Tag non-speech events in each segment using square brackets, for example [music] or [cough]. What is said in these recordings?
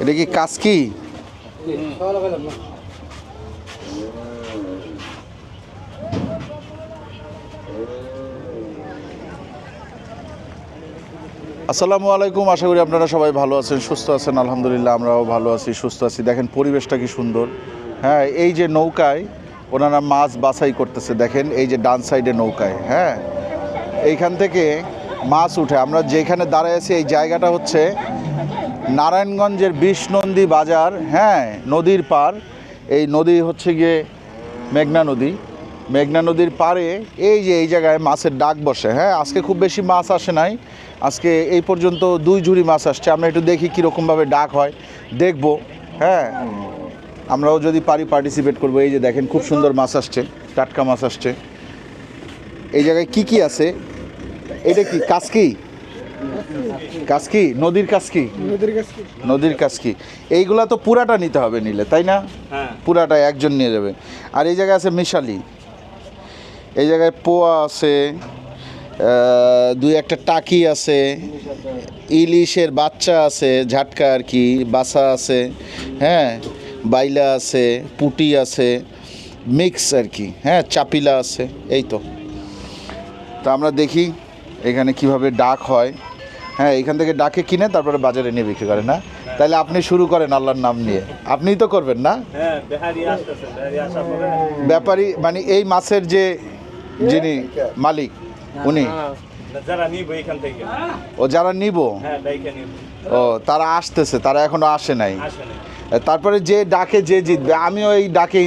এটা কি কাসকি আসসালামু আলাইকুম, আশা করি আপনারা সবাই ভালো আছেন, সুস্থ আছেন, আলহামদুলিল্লাহ আমরাও ভালো আছি, সুস্থ আছি। দেখেন, পরিবেশটা কি সুন্দর। হ্যাঁ এই যে নৌকায় ওনারা মাছ বাছাই করতেছে, দেখেন, এই যে ডান সাইডে নৌকায় হ্যাঁ? এইখান থেকে মাছ উঠে, আমরা যেখানে দাঁড়ায় আছি, এই জায়গাটা হচ্ছে নারায়ণগঞ্জের বিষ্ণন্দী বাজার হ্যাঁ নদীর পার। এই নদী হচ্ছে গিয়ে মেঘনা নদী। মেঘনা নদীর পাড়ে এই যে এই জায়গায় মাছের ডাক বসে হ্যাঁ আজকে খুব বেশি মাছ আসে নাই। আজকে এই পর্যন্ত দুই ঝুড়ি মাছ আসছে। আমরা একটু দেখি কীরকমভাবে ডাক হয়। দেখব হ্যাঁ। আমরাও যদি পারি পার্টিসিপেট করব। এই যে দেখেন, খুব সুন্দর মাছ আসছে, টাটকা মাছ আসছে। এই জায়গায় কি কি আছে? এটা কি কাজ কি কাসকি? কাসকি? নদীর কাসকি। নদীর কাসকি। এইগুলা তো পুরাটা নিতে হবে নিলে তাই না? হ্যাঁ। পুরাটা একজন নিয়ে যাবে। আর এই জায়গায় আছে মিশালি। এই জায়গায় পোয়া আছে দুই একটা টাকি আছে ইলিশের বাচ্চা আছে ঝাটকা আর কি বাসা আছে হ্যাঁ বাইলা আছে পুটি আছে মিক্স আর কি হ্যাঁ চাপিলা আছে এই তো। তা আমরা দেখি। এখানে কীভাবে ডাক হয়? হ্যাঁ এখান থেকে ডাকে কিনে তারপরে বাজারে নিয়ে বিক্রি করে না? তাহলে আপনি শুরু করেন আল্লাহর নাম নিয়ে। আপনিই তো করবেন না? হ্যাঁ ব্যাপারী মানে এই মাছের যে যিনি মালিক উনি? এখান থেকে। ও যারা নিব? হ্যাঁ ও তারা আসতেছে তারা এখনও আসে নাই। তারপরে যে ডাকে যে জিতবে আমিও এই ডাকে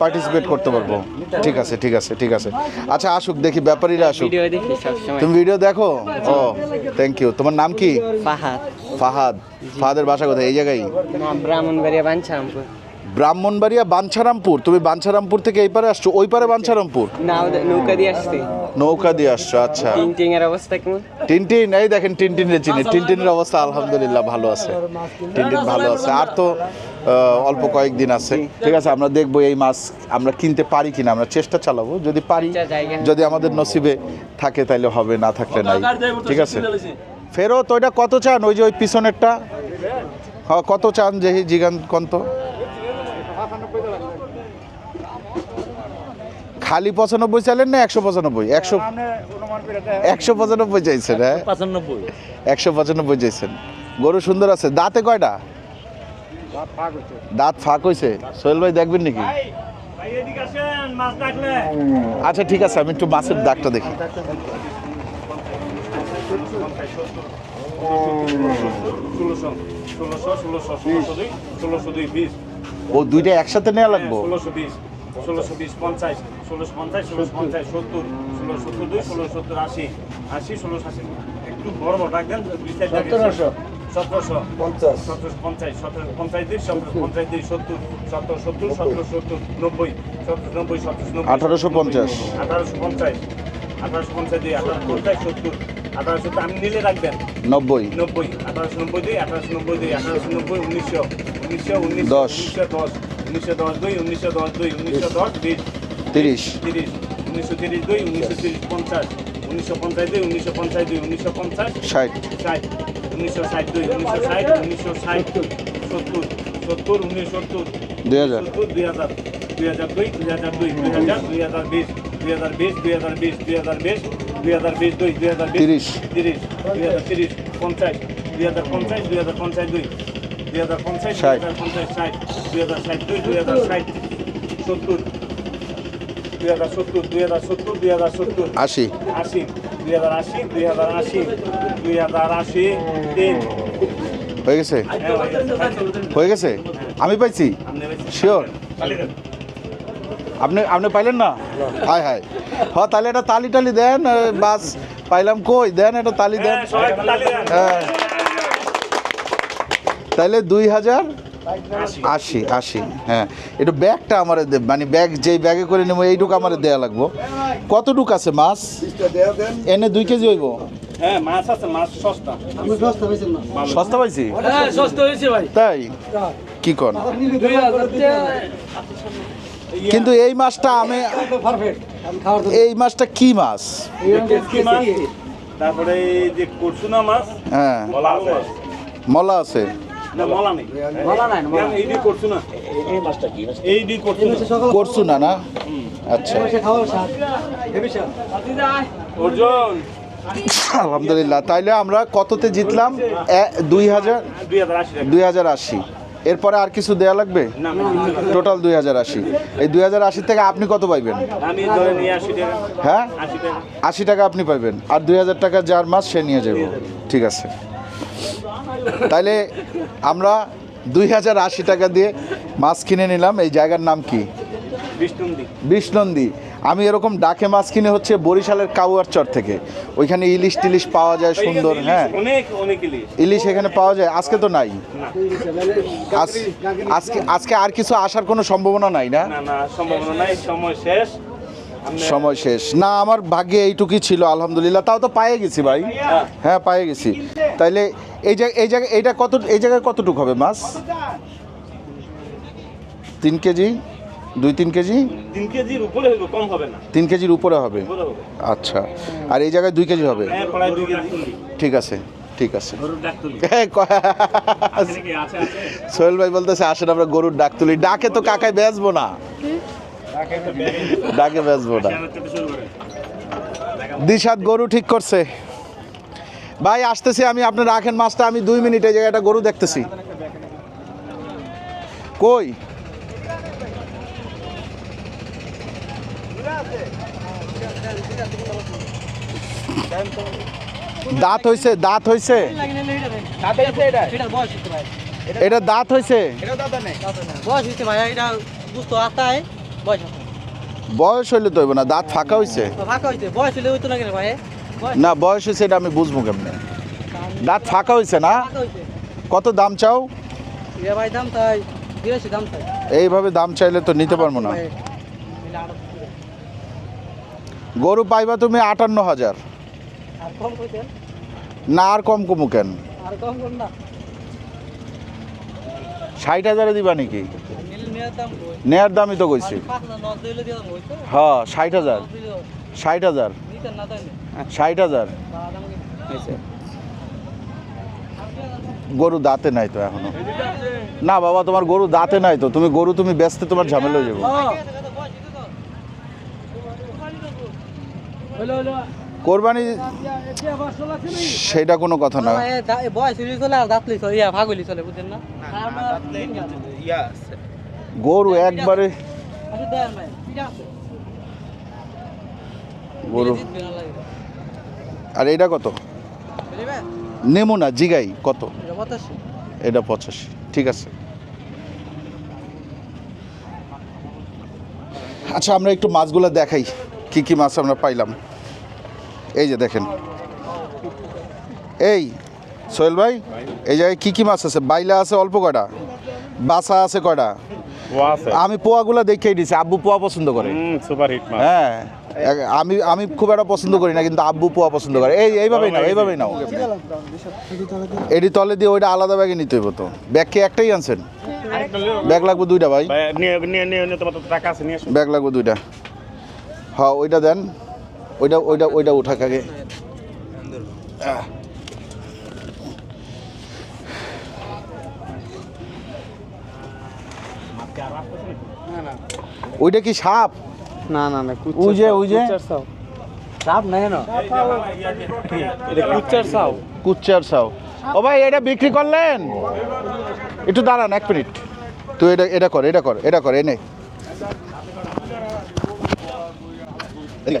পার্টিসিপেট করতে পারব। ঠিক আছে ঠিক আছে ঠিক আছে। আচ্ছা আসুক দেখি ব্যাপারীরা আসুক। তুমি ভিডিও দেখো? ও থ্যাংক ইউ তোমার নাম কি? ফাহাদ। ফাহাদ। ফাহাদের বাসা কোথায়? এই জায়গায়? ব্রাহ্মণবাড়িয়া বাঞ্ছারামপুর। ব্রাহ্মণবাড়িয়া বাঞ্ছারামপুর। তুমি বাঞ্ছারামপুর থেকে এই পারে আসছো ওই পারে বাঞ্ছারামপুর? না নৌকা দিয়ে আসছি। নৌকা দিয়ে আসছো আচ্ছা। টিং টিং এর অবস্থা কেমন? টিনটিন এই দেখেন টিনটিনের চিনি। টিনটিনের অবস্থা আলহামদুলিল্লাহ ভালো আছে। টিনটিন ভালো আছে। আর তো অল্প কয়েকদিন আছে। ঠিক আছে আমরা দেখব এই মাছ আমরা কিনতে পারি কিনা। আমরা চেষ্টা চালাবো। যদি পারি যদি আমাদের নসিবে থাকে তাহলে হবে না থাকলে নাই। ঠিক আছে। ফেরত ওইটা কত চান? ওই যে ওই পিছনেরটা? হ্যাঁ কত চান যে জিগান কন্ত? খালি পঁচানব্বই চাইলেন না একশো পঁচানব্বই? একশো একশো পঁচানব্বই চাইছেন হ্যাঁ? পঁচানব্বই। একশো পঁচানব্বই চাইছেন। গরু সুন্দর আছে। দাঁতে কয়টা? দাঁত ফাঁক হয়েছে সোহেল ভাই দেখবেন নাকি? ভাই এদিকে আসেন মাছ ডাকলে। আচ্ছা ঠিক আছে আমি একটু মাছের দাগটা দেখি। ও দুইটা একসাথে নেওয়া লাগবো? ষোলোশো বিশ। ষোলোশো বিশ পঞ্চাশ ষোলোশো পঞ্চাশ ষোলোশো পঞ্চাশ সত্তর ষোলো সত্তর দুই ষোলো সত্তর আশি আশি ষোলোশো আশি। একটু বড় বড় দেন সাইড সতেরোশো। সতেরোশো। পঞ্চাশ। সতেরোশো পঞ্চাশ সতেরোশো পঞ্চাশ দুই সতেরোশো পঞ্চাশ দুই সত্তর সতেরো সত্তর সতেরো সত্তর নব্বই সতেরো নব্বই সতেরোশো নব্বই। আঠারোশো পঞ্চাশ। আঠারোশো পঞ্চাশ আঠারোশো পঞ্চাশ দুই আঠারোশো পঞ্চাশ সত্তর। আঠারোশো আমি নিলে রাখবেন? নব্বই। নব্বই। আঠারোশো নব্বই দুই আঠারোশো নব্বই দুই আঠারোশো নব্বই উনিশশো উনিশশো উনিশ দশ। উনিশশো দশ। উনিশশো দশ দুই উনিশশো দশ দুই উনিশশো দশ বিশ তিরিশ তিরিশ উনিশশো তিরিশ দুই উনিশশো তিরিশ পঞ্চাশ উনিশশো পঞ্চাশ দুই উনিশশো পঞ্চাশ দুই উনিশশো পঞ্চাশ ষাট ষাট উনিশশো ষাট দুই উনিশশো ষাট উনিশশো ষাট সত্তর সত্তর উনিশশো সত্তর দুই হাজার সত্তর দুই হাজার দুই হাজার দুই দুই হাজার দুই দুই হাজার দুই হাজার বিশ দুই হাজার বিশ দুই হাজার বিশ দুই হাজার বিশ দুই হাজার বিশ দুই দুই হাজার তিরিশ। তিরিশ দুই হাজার তিরিশ পঞ্চাশ দুই হাজার পঞ্চাশ দুই হাজার পঞ্চাশ দুই দুই হাজার ষাট। সত্তর দুই হাজার সত্তর দুই হাজার সত্তর দুই হাজার সত্তর আশি আশি দুই হাজার আশি দুই হাজার আশি দুই হাজার আশি তিন হয়ে গেছে হ্যাঁ, হয়ে গেছে। হয়ে আমি পাইছি আপনি শিওর আপনি আপনি পাইলেন না হায় হায় হ তাহলে একটা তালি টালি দেন বাস পাইলাম কই দেন একটা তালি দেন হ্যাঁ, তাহলে দুই হাজার আশি। আশি হ্যাঁ। একটু ব্যাগটা আমার মানে ব্যাগ যেই ব্যাগে করে নেব এইটুকু আমার দেওয়া লাগবো। কতটুক আছে মাছ? এনে দুই কেজি হইব। হ্যাঁ মাছ আছে সস্তা। সস্তা পাইছি হ্যাঁ তাই? কি কন? কিন্তু এই মাছটা আমি এই মাছটা কি মাছ? তারপরে যে মাছ হ্যাঁ। মলা আছে। করছ না। এই মাছটা কি এই দিয়ে করছ না। করছু না না? আচ্ছা। অর্জুন। আলহামদুলিল্লাহ। তাইলে আমরা কততে জিতলাম? দুই হাজার দুই হাজার আশি এরপরে আর কিছু দেয়া লাগবে? টোটাল দুই হাজার আশি। এই দুই হাজার আশি থেকে আপনি কত পাইবেন? আমি ধরে নিয়ে আশি টাকা। হ্যাঁ? আশি টাকা। আপনি পাইবেন। আর দুই হাজার টাকা যার মাস সে নিয়ে যাব ঠিক আছে। তাইলে আমরা দুই হাজার আশি টাকা দিয়ে মাছ কিনে নিলাম। এই জায়গার নাম কি? বিষ্ণুন্দি। আমি এরকম ডাকে মাছ কিনে হচ্ছে বরিশালের কাউয়ার চর থেকে। ওইখানে ইলিশ টিলিশ পাওয়া যায় সুন্দর হ্যাঁ। ইলিশ। এখানে পাওয়া যায় আজকে তো নাই। আজ- আজকে আজকে আর কিছু আসার কোনো সম্ভাবনা নাই না সম্ভাবনা নাই সময় শেষ। সময় শেষ। না আমার ভাগ্যে এইটুকুই ছিল আলহামদুলিল্লাহ। তাও তো পায়ে গেছি ভাই। হ্যাঁ পায়ে গেছি। তাইলে এই জায়গায় এই জায়গায় এইটা কত এই জায়গায় কতটুকু হবে মাছ? তিন কেজি? দুই তিন কেজি? তিন কেজির উপরে কম হবে না। তিন কেজির উপরে হবে? আচ্ছা। আর এই জায়গায় দুই কেজি হবে? হ্যাঁ ঠিক আছে ঠিক আছে। গরুর ডাক তুলি। এই ক- আছে আছে? সোহেল ভাই বলতেছে আসেন আমরা গরুর ডাক তুলি। ডাকে তো কাকায় বেচবো না। ডাকে বেচবো না। দিশাদ গরু ঠিক করছে। ভাই, আসতেছি আমি, আপনি রাখেন মাছটা, আমি দুই মিনিট একটা গরু দেখতেছি। কই? দাঁত হইছে দাঁত হইছে। এটা দাঁত হয়েছে আস্তায়। বয়স। হইলে তো হইব না দাঁত ফাঁকা হইছে। ফাঁকা হয়েছে বয়স হইতো না কেন ভাই? বয়স না বয়স হয়েছে এটা আমি বুঝব কেমনে? দাঁত ফাঁকা হইছে না? কত দাম চাও? ভাই দাম তাই দাম তাই এইভাবে দাম চাইলে তো নিতে পারব না। গরু পাইবা তুমি আটান্ন হাজার। না আর কম কমু কেন? ষাট হাজারে দিবা নাকি? নেয়ার দামই তো কইছি। হ্যাঁ ষাট হাজার। ষাট হাজার। ষাট হাজার? গরু দাঁতে নাই তো এখনও। না বাবা তোমার গরু দাঁতে নাই তো। তুমি গরু তুমি ব্যস্তে তোমার ঝামেলা হয়ে যাব। কোরবানি? সেটা কোনো কথা না। বয়স চলে আর দাঁত চলে ইয়া চলে না? গরু একবারে গরু। আর এটা কত? নেমো না, জিগাই, কত? এটা পঁচাশি, ঠিক আছে। আচ্ছা আমরা একটু মাছগুলো দেখাই, কি কি মাছ আমরা পাইলাম। এই যে দেখেন। এই, সোহেল ভাই, এই জায়গায় কী কী মাছ আছে? বাইলা আছে অল্প কয়টা? বাসা আছে কয়টা? আমি পোয়াগুলো দেখেই দিছি আব্বু পোয়া পছন্দ করে। সুপার হিট মাছ। হ্যাঁ আমি আমি খুব একটা পছন্দ করি না কিন্তু আব্বু পোয়া পছন্দ করে। এই এইভাবেই নাও এইভাবেই নাও। এডি তলে দিয়ে ওইটা আলাদা ব্যাগে নিতে হইব তো। ব্যাগ কি একটাই আনছেন? ব্যাগ লাগবে দুইটা ভাই। ব্যাগ লাগবে দুইটা। হ্যাঁ ওইটা দেন। ওইটা ওইটা ওইটা উঠাক আগে। ওইটা কি সাপ? না না না ওই যে ওই যে। নাই না এটা কুচার চাও কুচ্চার সাও ও ভাই এটা বিক্রি করলেন? একটু দাঁড়ান এক মিনিট। তুই এটা এটা কর এটা কর এটা কর এনে এলে।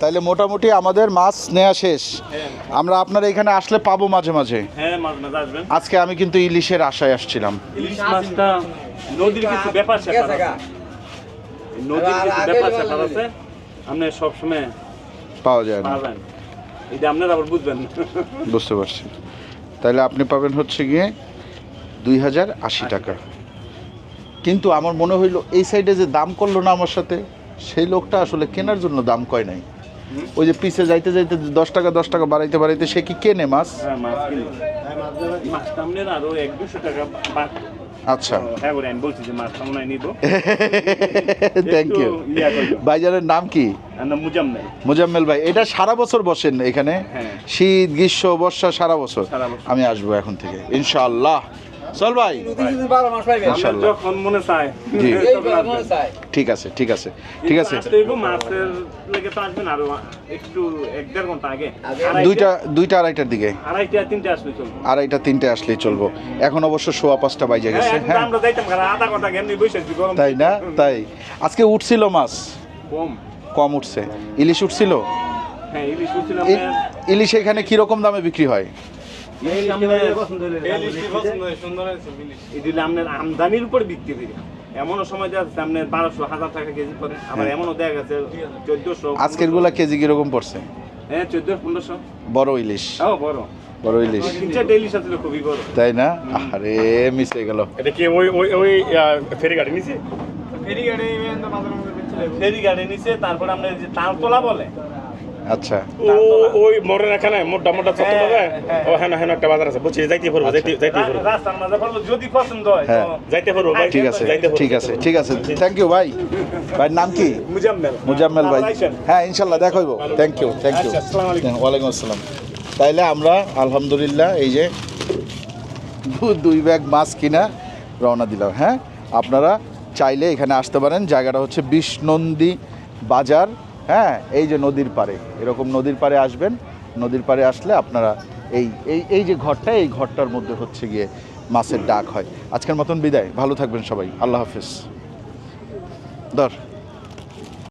তাইলে মোটামুটি আমাদের মাছ নেওয়া শেষ। আমরা আপনার এখানে আসলে পাবো মাঝে মাঝে। হ্যাঁ আজকে আমি কিন্তু ইলিশের আশায় আসছিলাম। ইলিশ মাছটা নদীর কিছু ব্যাপার নদীর কিছু ব্যাপার আছে। আপনি সবসময় পাওয়া যায় না। এটা আপনারা আবার বুঝবেন। বুঝতে পারছি। তাহলে আপনি পাবেন হচ্ছে গিয়ে দুই হাজার আশি টাকা। কিন্তু আমার মনে হইল এই সাইডে যে দাম করল না আমার সাথে সেই লোকটা আসলে কেনার জন্য দাম কয় নাই? ওই যে পিছে যাইতে যাইতে দশ টাকা দশ টাকা বাড়াইতে বাড়াইতে সে কি কেনে মাছ? হ্যাঁ আচ্ছা। Thank [laughs] you. ভাইজানের নাম কি? মুজাম্মেল ভাই এটা সারা বছর বসেন এখানে? হ্যাঁ। শীত গ্রীষ্ম বর্ষা সারা বছর? সারা বছর। আমি আসব এখন থেকে ইনশাআল্লাহ। চল ভাই। যখন মনে চায়। জি। ঠিক আছে ঠিক আছে। ঠিক আছে। মাছের লেগে তো আসবেন আরও একটু এক দেড় ঘণ্টা আগে। দুইটা দুইটা আড়াইটার দিকে। আড়াইটা তিনটে আসলে চলবো। আড়াইটা তিনটে আসলেই চলবো। এখন অবশ্য সোয়া পাঁচটা বাজে হ্যাঁ গেছে হ্যাঁ। আমরা যাইতাম আধা ঘণ্টা এমনি বসে তাই না? তাই। আজকে উঠছিল মাছ? কম। কম উঠছে। ইলিশ উঠছিল? হ্যাঁ ইলিশ এখানে কীরকম দামে বিক্রি হয়? আমদানির উপর বিক্রি করি। এমনও সময় যাচ্ছে আপনার বারোশো হাজার টাকা কেজি করে আবার হ্যাঁ। এমনও দেখা গেছে চোদ্দশো আজকেরগুলা কেজি কীরকম পড়ছে? হ্যাঁ চোদ্দ পনেরোশো। বড় ইলিশ। ও বড়। বড় ইলিশ। ইলিশ আসলে খুবই বড়। তাই না? আরে হয়ে গেল। এটা কি ওই ওই ওই ফেরি গাড়ি নিছে ফেরি গাড়ি নিচে তারপরে আমরা যে তালতলা বলে আচ্ছা। ও ওই মরের এখানে মোটা মোটা চত্বর হ্যাঁ, বাজার? হ্যাঁ। ও হ্যাঁ হ্যাঁ একটা বাজার আছে বুঝছি যাইতে পারব যাইতে যাইতে পারব। রাস্তার মাঝে বলব যদি পছন্দ হয় হ্যাঁ। যাইতে পারব ভাই। ঠিক আছে ঠিক আছে ঠিক আছে। থ্যাংক ইউ ভাই। ভাইয়ের নাম কি? মুজাম্মেল। মুজাম্মেল ভাই। হ্যাঁ ইনশাল্লাহ দেখা হইব। থ্যাংক ইউ থ্যাংক ইউ আচ্ছা, আসসালামু আলাইকুম। ওয়ালাইকুম আসসালাম। তাইলে আমরা আলহামদুলিল্লাহ এই যে দু- দুই ব্যাগ মাছ কিনা রওনা দিলাম হ্যাঁ? আপনারা চাইলে এখানে আসতে পারেন। জায়গাটা হচ্ছে বিষ্ণন্দী বাজার। হ্যাঁ এই যে নদীর পারে এরকম নদীর পারে আসবেন, নদীর পারে আসলে আপনারা এই এই এই যে ঘরটা, এই ঘরটার মধ্যে হচ্ছে গিয়ে মাছের ডাক হয়। আজকের মতন বিদায়, ভালো থাকবেন সবাই, আল্লাহ হাফিজ। ধর।